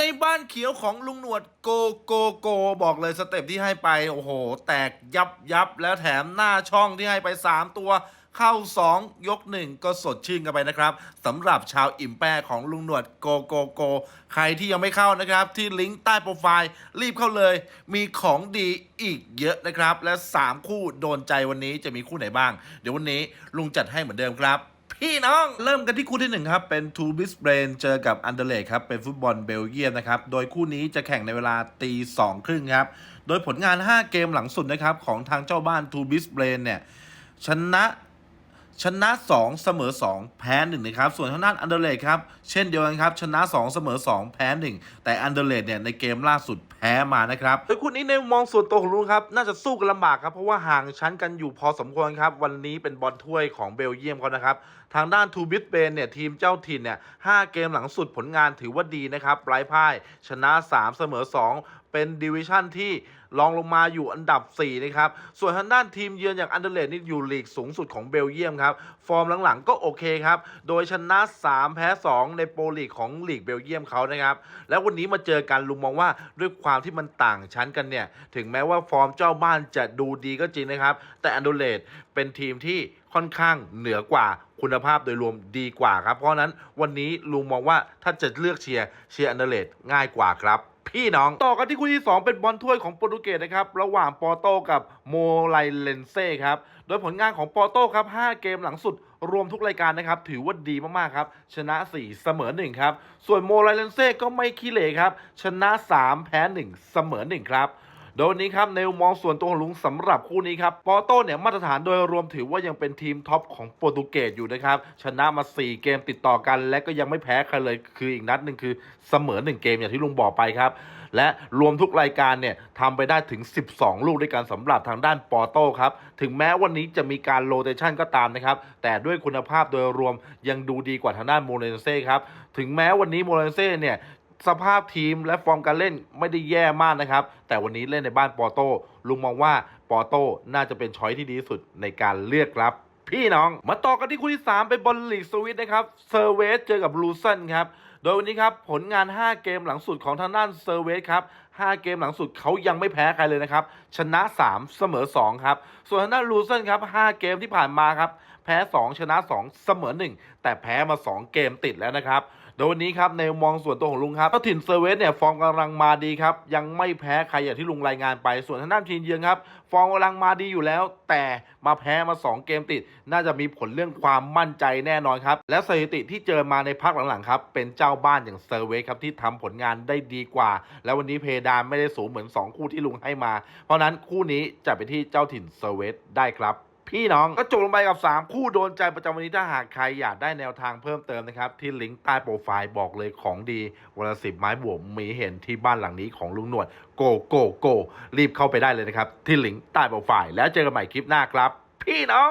ในบ้านเขียวของลุงหนวดโกโกโก บอกเลยสเต็ปที่ให้ไป โอ้โห แตกยับยับแล้วแถมหน้าช่องที่ให้ไป 3 ตัว เข้า 2 ยก 1 ก็สดชื่นกันไปนะครับสำหรับชาวอิ่มแป้ของลุงหนวดโกโกโก ใครที่ยังไม่เข้านะครับ ที่ลิงก์ใต้โปรไฟล์รีบเข้าเลย มีของดีอีกเยอะนะครับ และ 3 คู่โดนใจวันนี้จะมีคู่ไหนบ้าง เดี๋ยววันนี้ลุงจัดให้เหมือนเดิมครับ พี่น้องเริ่มกันที่คู่ที่หนึ่งครับ เป็นทูบิสเบรนเจอกับอันเดเลครับ เป็นฟุตบอลเบลเยียมนะครับ โดยคู่นี้จะแข่งในเวลาตีสองครึ่งครับ โดยผลงาน 5 เกมหลังสุดนะครับ ของทางเจ้าบ้านทูบิสเบรนเนี่ยชนะชนะ 2 เสมอ 2 แพ้1นะครับ ส่วนทางด้านอันเดอร์เลดครับ เช่นเดียวกันครับ ชนะ 2 เสมอ 2 แพ้ 1 แต่อันเดอร์เลดเนี่ยในเกมล่าสุดแพ้มานะครับโดยคู่นี้ในมุมมองส่วนตัวของลุงครับ น่าจะสู้กันลำบากครับ เพราะว่าห่างชั้นกันอยู่พอสมควรครับ วันนี้เป็นบอลถ้วยของเบลเยียมเขานะครับ ทางด้านทูบิสเบนเนี่ยทีมเจ้าถิ่นเนี่ยห้าเกมหลังสุดผลงานถือว่าดีนะครับไร้พ่ายชนะ 3 เสมอ 2 เป็นดิวิชั่นที่รองลงมาอยู่อันดับ 4 นะครับ ส่วนทางด้านทีมเยือนอย่างอันเดเลดนี่อยู่ลีกสูงสุดของเบลเยียมครับ ฟอร์มหลังๆก็โอเคครับ โดยชนะ 3 แพ้ 2 ในโปรลีกของลีกเบลเยียมเขานะครับ แล้ววันนี้มาเจอกันลุงมองว่าด้วยความที่มันต่างชั้นกันเนี่ย ถึงแม้ว่าฟอร์มเจ้าบ้านจะดูดีก็จริงนะครับ แต่อันเดเลดเป็นทีมที่ค่อนข้างเหนือกว่า คุณภาพโดยรวมดีกว่าครับ เพราะนั้นวันนี้ลุงมองว่าถ้าจะเลือกเชียร์เชียร์อันเดเลดง่ายกว่าครับพี่น้องต่อกันที่คู่ที่ 2 เป็นบอลถ้วยของโปรตุเกสนะครับ ระหว่างปอร์โตกับโมไลเลนเซ่ครับ โดยผลงานของปอร์โตครับ 5 เกมหลังสุดรวมทุกรายการนะครับ ถือว่าดีมาก ๆ ครับ ชนะ 4 เสมอ 1 ครับ ส่วนโมไลเลนเซ่ก็ไม่ขี้เหร่ครับ ชนะ 3 แพ้ 1 เสมอ 1 ครับ ดยวันนี้ครับในมุมมองส่วนตัวของลุงสำหรับคู่นี้ครับปอร์โตเนี่ยมาตรฐานโดยรวมถือว่ายังเป็นทีมท็อปของโปรตุเกสอยู่นะครับชนะมา 4 เกมติดต่อกัน และก็ยังไม่แพ้ใครเลยคืออีกนัดหนึ่งคือเสมอ 1 เกมอย่างที่ลุงบอกไปครับและรวมทุกรายการเนี่ยทำไปได้ถึง 12 ลูกด้วยกันสำหรับทางด้านปอร์โตครับถึงแม้วันนี้จะมีการโรเตชันก็ตามนะครับแต่ด้วยคุณภาพโดยรวมยังดูดีกว่าทางด้านโมเรนเซ่ครับถึงแม้วันนี้โมเรนเซ่เนี่ย สภาพทีมและฟอร์มการเล่นไม่ได้แย่มากนะครับ แต่วันนี้เล่นในบ้านปอร์โตลุงมองว่าปอร์โตน่าจะเป็นช้อยที่ดีที่สุดในการเลือกครับ พี่น้อง มาต่อกันที่คู่ที่ 3 เป็นบอลลีกสวิตนะครับเซอร์เวสเจอกับลูเซนครับโดยวันนี้ครับผลงาน 5 เกมหลังสุดของทางด้านเซอร์เวสครับ 5 เกมหลังสุดเขายังไม่แพ้ใครเลยนะครับ ชนะ 3 เสมอ 2 ครับ ส่วนทางด้านลูเซนครับ 5 เกมที่ผ่านมาครับ แพ้ 2 ชนะ 2 เสมอ 1 แต่แพ้มา 2 เกมติดแล้วนะครับ ดยวันนี้ครับในมองส่วนตัวของลุงครับเจ้าถิ่นเซเวสเนี่ยฟอร์มกำลังมาดีครับยังไม่แพ้ใครอย่างที่ลุงรายงานไป ส่วนทางด้านทีมเยือนครับฟอร์มกำลังมาดีอยู่แล้ว แต่มาแพ้มา 2 เกมติด น่าจะมีผลเรื่องความมั่นใจแน่นอนครับและสถิติที่เจอมาในพักหลังๆครับเป็นเจ้าบ้านอย่างเซเวสครับที่ทำผลงานได้ดีกว่า แล้ววันนี้เพดานไม่ได้สูงเหมือน 2 คู่ที่ลุงให้มา เพราะนั้นคู่นี้จะไปที่เจ้าถิ่นเซเวสได้ครับ พี่น้องก็จบลงไปกับ 3 คู่โดนใจประจำวันนี้ถ้าหากใครอยากได้แนวทางเพิ่มเติมนะครับ ที่ลิงก์ใต้โปรไฟล์บอกเลยของดีวันละสิบไม้บวกมีเห็นที่บ้านหลังนี้ของลุงหนวดโกโกโกรีบเข้าไปได้เลยนะครับ ที่ลิงก์ใต้โปรไฟล์แล้วเจอกันใหม่คลิปหน้าครับ พี่น้อง